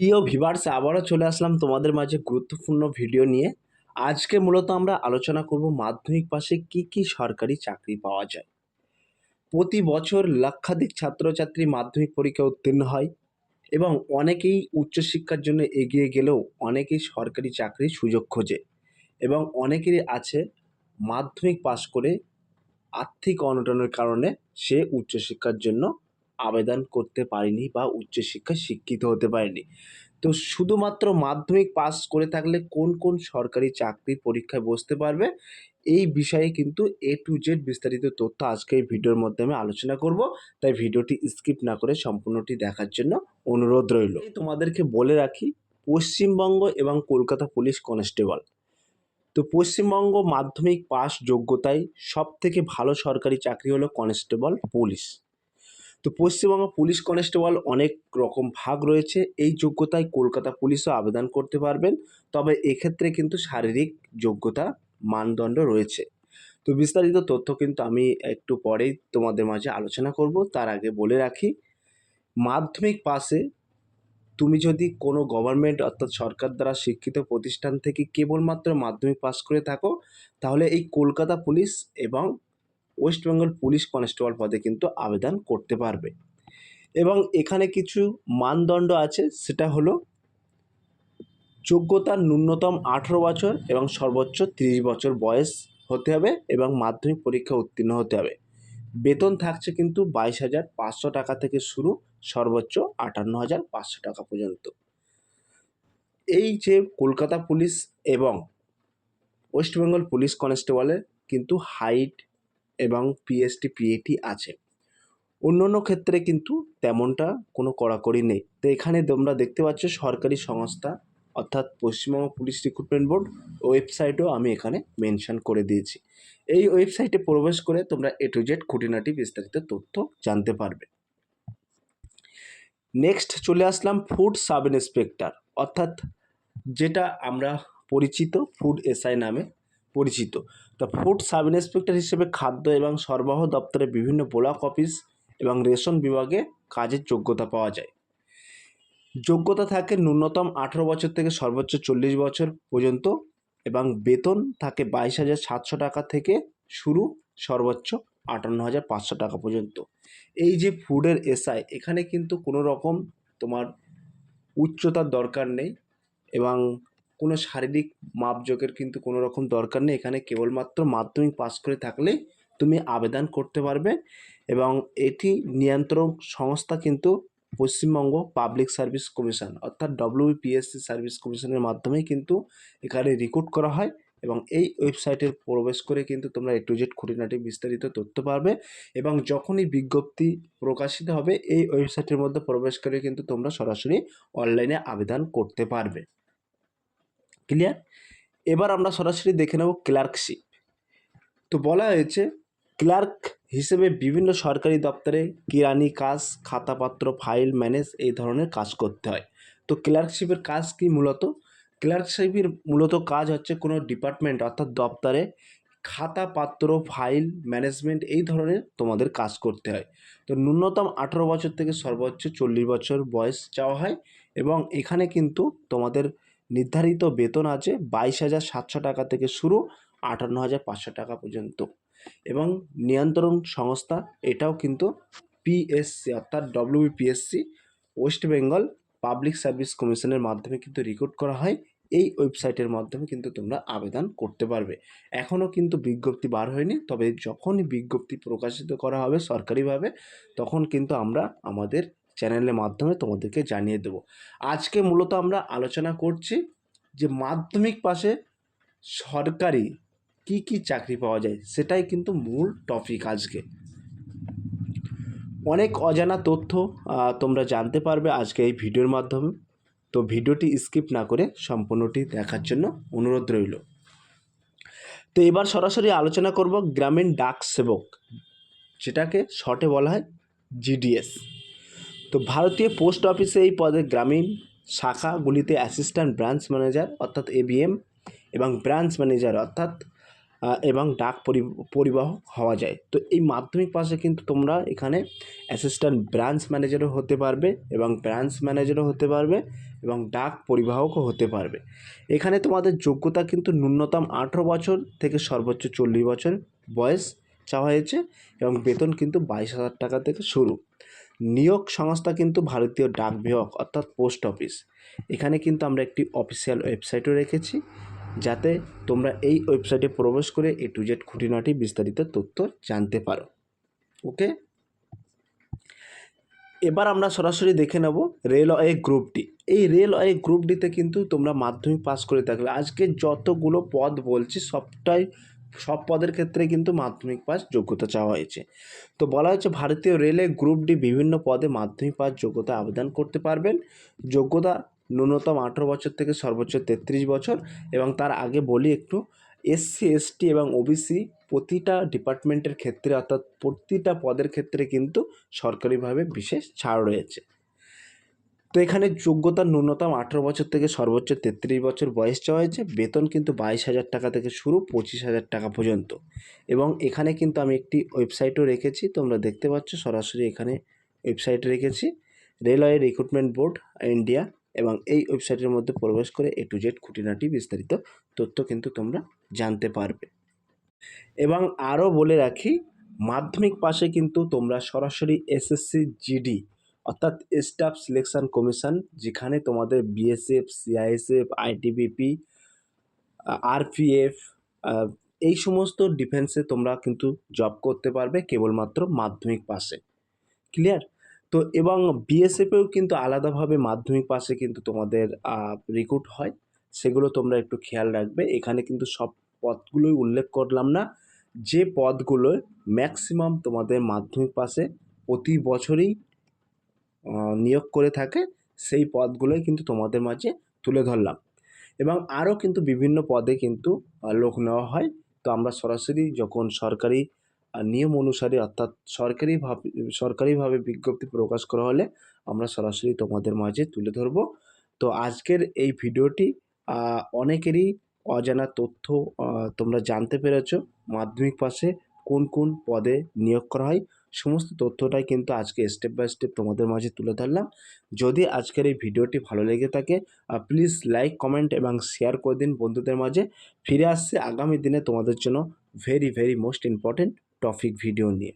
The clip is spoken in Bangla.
প্রিয় ভিভার্স আবারও চলে আসলাম তোমাদের মাঝে গুরুত্বপূর্ণ ভিডিও নিয়ে। আজকে মূলত আমরা আলোচনা করব মাধ্যমিক পাশে কি কি সরকারি চাকরি পাওয়া যায়। প্রতি বছর লক্ষাধিক ছাত্রছাত্রী মাধ্যমিক পরীক্ষা উত্তীর্ণ হয় এবং অনেকেই উচ্চশিক্ষার জন্য এগিয়ে গেলেও অনেকেই সরকারি চাকরির সুযোগ খোঁজে এবং অনেকেরই আছে মাধ্যমিক পাশ করে আর্থিক অনটনের কারণে সে উচ্চশিক্ষার জন্য আবেদন করতে পারেনি বা উচ্চশিক্ষায় শিক্ষিত হতে পারেনি। তো শুধুমাত্র মাধ্যমিক পাস করে থাকলে কোন কোন সরকারি চাকরির পরীক্ষায় বসতে পারবে, এই বিষয়ে কিন্তু এ টু জেড বিস্তারিত তথ্য আজকে এই ভিডিওর মাধ্যমে আলোচনা করব। তাই ভিডিওটি স্কিপ না করে সম্পূর্ণটি দেখার জন্য অনুরোধ রইল। তোমাদেরকে বলে রাখি, পশ্চিমবঙ্গ এবং কলকাতা পুলিশ কনস্টেবল। তো পশ্চিমবঙ্গ মাধ্যমিক পাস যোগ্যতায় সব থেকে ভালো সরকারি চাকরি হলো কনস্টেবল পুলিশ। তো পশ্চিমবঙ্গ পুলিশ কনস্টেবল অনেক রকম ভাগ রয়েছে। এই যোগ্যতায় কলকাতা পুলিশও আবেদন করতে পারবেন। তবে এক্ষেত্রে কিন্তু শারীরিক যোগ্যতা মানদণ্ড রয়েছে। তো বিস্তারিত তথ্য কিন্তু আমি একটু পরেই তোমাদের মাঝে আলোচনা করব। তার আগে বলে রাখি, মাধ্যমিক পাশে তুমি যদি কোনো গভর্নমেন্ট অর্থাৎ সরকার দ্বারা শিক্ষিত প্রতিষ্ঠান থেকে কেবলমাত্র মাধ্যমিক পাস করে থাকো, তাহলে এই কলকাতা পুলিশ এবং ওয়েস্ট বেঙ্গল পুলিশ কনস্টেবল পদে কিন্তু আবেদন করতে পারবে। এবং এখানে কিছু মানদণ্ড আছে, সেটা হলো যোগ্যতার ন্যূনতম আঠেরো বছর এবং সর্বোচ্চ তিরিশ বছর বয়স হতে হবে এবং মাধ্যমিক পরীক্ষা উত্তীর্ণ হতে হবে। বেতন থাকছে কিন্তু বাইশ হাজার পাঁচশো টাকা থেকে শুরু, সর্বোচ্চ আটান্ন হাজার পাঁচশো টাকা পর্যন্ত। এই যে কলকাতা পুলিশ এবং ওয়েস্ট বেঙ্গল পুলিশ কনস্টেবলের কিন্তু হাইট এবং পিএসটি পিএটি আছে। অন্য অন্য ক্ষেত্রে কিন্তু তেমনটা কোনো কড়াকড়ি নেই। তো এখানে তোমরা দেখতে পাচ্ছ সরকারি সংস্থা, অর্থাৎ পশ্চিমবঙ্গ পুলিশ রিক্রুটমেন্ট বোর্ড ওয়েবসাইটও আমি এখানে মেনশন করে দিয়েছি। এই ওয়েবসাইটে প্রবেশ করে তোমরা এ টু জেড খুঁটিনাটি বিস্তারিত তথ্য জানতে পারবে। নেক্সট চলে আসলাম ফুড সাব ইন্সপেক্টর অর্থাৎ যেটা আমরা পরিচিত ফুড এসআই নামে পরিচিত। তো ফুড সাব ইন্সপেক্টর হিসেবে খাদ্য এবং সরবরাহ দপ্তরে বিভিন্ন ব্লক অফিস এবং রেশন বিভাগে কাজের যোগ্যতা পাওয়া যায়। যোগ্যতা থাকে ন্যূনতম আঠেরো বছর থেকে সর্বোচ্চ চল্লিশ বছর পর্যন্ত এবং বেতন থাকে বাইশ হাজার সাতশো টাকা থেকে শুরু সর্বোচ্চ আটান্ন হাজার পাঁচশো টাকা পর্যন্ত। এই যে ফুডের এসআই এখানে কিন্তু কোনো রকম তোমার উচ্চতার দরকার নেই এবং কোনো শারীরিক মাপযোগের কিন্তু কোনো রকম দরকার নেই। এখানে কেবলমাত্র মাধ্যমিক পাস করে থাকলেই তুমি আবেদন করতে পারবে এবং এটি নিয়ন্ত্রণ সংস্থা কিন্তু পশ্চিমবঙ্গ পাবলিক সার্ভিস কমিশন অর্থাৎ ডব্লিউপিএসসি সার্ভিস কমিশনের মাধ্যমে কিন্তু এখানে রিক্রুট করা হয় এবং এই ওয়েবসাইটের প্রবেশ করে কিন্তু তোমরা এ টু জেড খুঁটিনাটি বিস্তারিত তথ্য পাবে এবং যখনই বিজ্ঞপ্তি প্রকাশিত হবে, এই ওয়েবসাইটের মধ্যে প্রবেশ করে কিন্তু তোমরা সরাসরি অনলাইনে আবেদন করতে পারবে। ক্লিয়ার এবার আমরা সরাসরি দেখে নেব ক্লার্কশিপ তো বলা হয়েছে ক্লার্ক হিসেবে বিভিন্ন সরকারি দপ্তরে কিরানি কাজ, খাতাপত্র ফাইল ম্যানেজ এই ধরনের কাজ করতে হয়। তো ক্লার্কশিপের কাজ কি মূলত? ক্লার্কশিপের মূলত কাজ হচ্ছে কোনো ডিপার্টমেন্ট অর্থাৎ দপ্তরে খাতাপত্র ফাইল ম্যানেজমেন্ট এই ধরনের তোমাদের কাজ করতে হয়। তো ন্যূনতম আঠেরো বছর থেকে সর্বোচ্চ চল্লিশ বছর বয়স চাওয়া হয় এবং এখানে কিন্তু তোমাদের নির্ধারিত বেতন আছে বাইশ হাজার সাতশো টাকা থেকে শুরু আটান্ন হাজার পাঁচশো টাকা পর্যন্ত। এবং নিয়ন্ত্রণ সংস্থা এটাও কিন্তু পিএসসি অর্থাৎ WPSC West Bengal public service কমিশনের মাধ্যমে কিন্তু রিক্রুট করা হয়। এই ওয়েবসাইটের মাধ্যমে কিন্তু তোমরা আবেদন করতে পারবে। এখনও কিন্তু বিজ্ঞপ্তি বার হয়নি, তবে যখনই বিজ্ঞপ্তি প্রকাশিত করা হবে সরকারিভাবে, তখন কিন্তু আমরা আমাদের চ্যানেলের মাধ্যমে তোমাদেরকে জানিয়ে দেব। আজকে মূলত আমরা আলোচনা করছি যে মাধ্যমিক পাশে সরকারি কি কি চাকরি পাওয়া যায়, সেটাই কিন্তু মূল টপিক আজকে। অনেক অজানা তথ্য তোমরা জানতে পারবে আজকে এই ভিডিওর মাধ্যমে। তো ভিডিওটি স্কিপ না করে সম্পূর্ণটি দেখার জন্য অনুরোধ রইল। তো এবার সরাসরি আলোচনা করব গ্রামীণ ডাক সেবক যেটাকে শর্টে বলা হয় জিডিএস তো ভারতীয় পোস্ট অফিসে এই পদে গ্রামীণ শাখাগুলিতে অ্যাসিস্ট্যান্ট ব্রাঞ্চ ম্যানেজার অর্থাৎ এবিএম এবং ব্রাঞ্চ ম্যানেজার অর্থাৎ এবং ডাক পরি- পরিবাহ হওয়া যায়। তো এই মাধ্যমিক পাশে কিন্তু তোমরা এখানে অ্যাসিস্ট্যান্ট ব্রাঞ্চ ম্যানেজারও হতে পারবে এবং ব্রাঞ্চ ম্যানেজারও হতে পারবে এবং ডাক পরিবাহকও হতে পারবে। এখানে তোমাদের যোগ্যতা কিন্তু ন্যূনতম আঠেরো বছর থেকে সর্বোচ্চ চল্লিশ বছর বয়স চাওয়া হয়েছে এবং বেতন কিন্তু বাইশ হাজার টাকা থেকে শুরু। নিয়োগ সংস্থা কিন্তু ভারতীয় ডাক বিভাগ, অর্থাৎ পোস্ট অফিস। এখানে কিন্তু আমরা একটি অফিসিয়াল ওয়েবসাইটও রেখেছি, যাতে তোমরা এই ওয়েবসাইটে প্রবেশ করে এ টু জেড খুঁটিনাটি বিস্তারিত তথ্য জানতে পারো। ওকে? এবার আমরা সরাসরি দেখে নেব রেলওয়ে গ্রুপ ডি এই রেলওয়ে গ্রুপ ডিতে কিন্তু তোমরা মাধ্যমিক পাস করে থাকলে। আজকে যতগুলো পদ বলছি, সবটাই সব পদের ক্ষেত্রে কিন্তু মাধ্যমিক পাস যোগ্যতা চাওয়া হয়েছে। তো বলা হচ্ছে ভারতীয় রেলে গ্রুপ ডি বিভিন্ন পদে মাধ্যমিক পাস যোগ্যতা আবেদন করতে পারবেন। যোগ্যতা ন্যূনতম আঠেরো বছর থেকে সর্বোচ্চ তেত্রিশ বছর এবং তার আগে বলি একটু, এসসি, এসটি এবং ওবিসি প্রতিটা ডিপার্টমেন্টের ক্ষেত্রে অর্থাৎ প্রতিটা পদের ক্ষেত্রে কিন্তু সরকারিভাবে বিশেষ ছাড় রয়েছে। তো এখানে যোগ্যতা ন্যূনতম আঠেরো বছর থেকে সর্বোচ্চ তেত্রিশ বছর বয়স চাওয়া হয়েছে। বেতন কিন্তু বাইশ হাজার টাকা থেকে শুরু, পঁচিশ হাজার টাকা পর্যন্ত। এবং এখানে কিন্তু আমি একটি ওয়েবসাইটও রেখেছি, তোমরা দেখতে পাচ্ছ, সরাসরি এখানে ওয়েবসাইট রেখেছি। রেলওয়ে রিক্রুটমেন্ট বোর্ড ইন্ডিয়া এবং এই ওয়েবসাইটের মধ্যে প্রবেশ করে এ টু জেড খুঁটিনাটি বিস্তারিত তথ্য কিন্তু তোমরা জানতে পারবে। এবং আরও বলে রাখি, মাধ্যমিক পাশে কিন্তু তোমরা সরাসরি এসএসসি জিডি অর্থাৎ স্টাফ সিলেকশন কমিশন, যেখানে তোমাদের বিএসএফ, সিআইএসএফ, আইটিবিপি, আরপিএফ এই সমস্ত ডিফেন্সে তোমরা কিন্তু জব করতে পারবে কেবলমাত্র মাধ্যমিক পাশে। ক্লিয়ার? তো এবং বিএসএফেও কিন্তু আলাদাভাবে মাধ্যমিক পাশে কিন্তু তোমাদের রিক্রুট হয়। সেগুলো তোমরা একটু খেয়াল রাখবে। এখানে কিন্তু সব পদগুলোই উল্লেখ করলাম না। যে পদগুলো ম্যাক্সিমাম তোমাদের মাধ্যমিক পাশে প্রতি বছরই নিয়োগ করে থাকে, সেই পদগুলোই কিন্তু তোমাদের মাঝে তুলে ধরলাম। এবং আরও কিন্তু বিভিন্ন পদে কিন্তু লোক নেওয়া হয়। তো আমরা সরাসরি যখন সরকারি নিয়ম অনুসারে অর্থাৎ সরকারিভাবে সরকারিভাবে বিজ্ঞপ্তি প্রকাশ করা হলে আমরা সরাসরি তোমাদের মাঝে তুলে ধরবো। তো আজকের এই ভিডিওটি অনেকেরই অজানা তথ্য তোমরা জানতে পেরেছ মাধ্যমিক পাশে কোন কোন পদে নিয়োগ করা হয়। সমস্ত তথ্যটাই কিন্তু আজকে স্টেপ বাই স্টেপ তোমাদের মাঝে তুলে ধরলাম। যদি আজকের এই ভিডিওটি ভালো লেগে থাকে প্লিজ লাইক কমেন্ট এবং শেয়ার করে দিন বন্ধুদের মাঝে। ফিরে আসছে আগামী দিনে তোমাদের জন্য very very most important topic video নিয়ে।